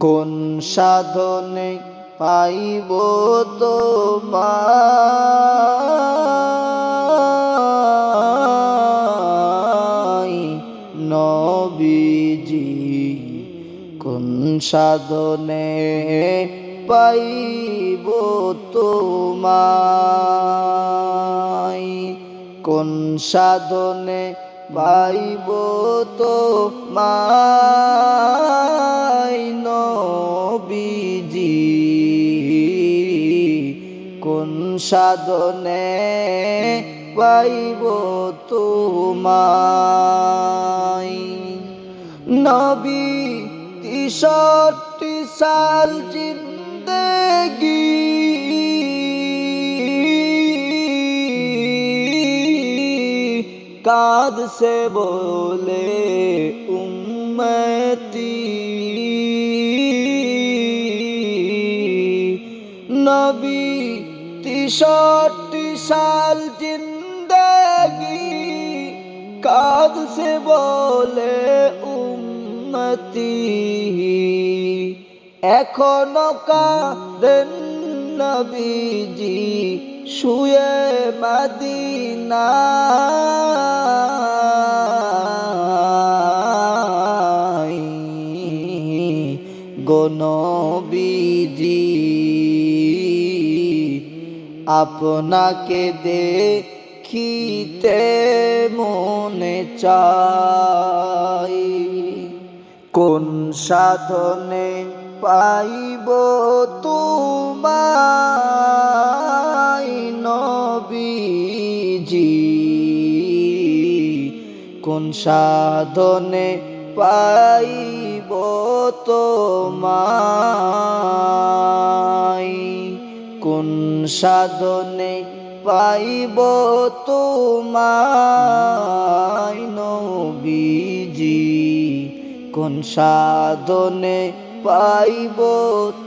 কোন সাধনে পাইব তোমায়? নবীজি কোন সাধনে পাইব তোমায়? কোন সাধনে পাইব তো কোন সাধনে পাইব তোমায়? নবী তিষট্টি সাল জিন্দেগি কাদ সে বলে উম্মতি। নবী তিষট্টি সাল জিন্দেগি সে বলে উম্মতি এখনও কাদেন নবীজি শুয়ে মদিনা। গনবীজি আপনাকে দেখিতে মনে চাই। কোন সাধনে পাইব তোমায় নবীজি? কোন সাধনে পাইব তোমায় সাধনে পাইব তোমায় নবীজি। কোন সাধনে পাইব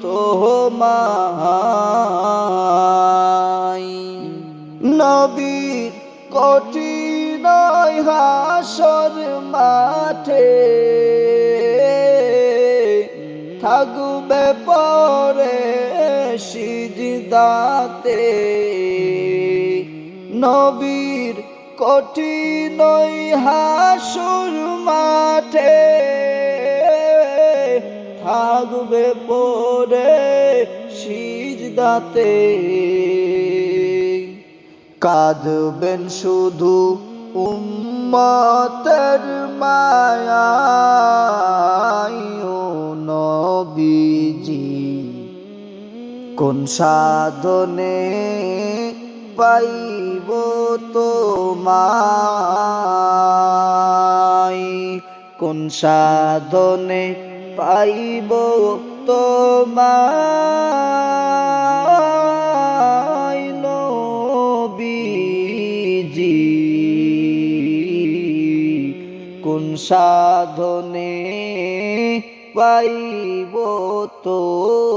তোমায়? নবীর কঠিন হাসর মাঠে থাকবে পরে সিজদাতে নবীর কঠিন হাসুর মাঠে থাকবে পরে সিজদাতে কাঁদবেন শুধু উম্মতের মায়ায় কোন সাধনে পাইব তোমায়? কোন সাধনে পাইব তোমায় নবীজি? কোন সাধনে পাইব তোমায়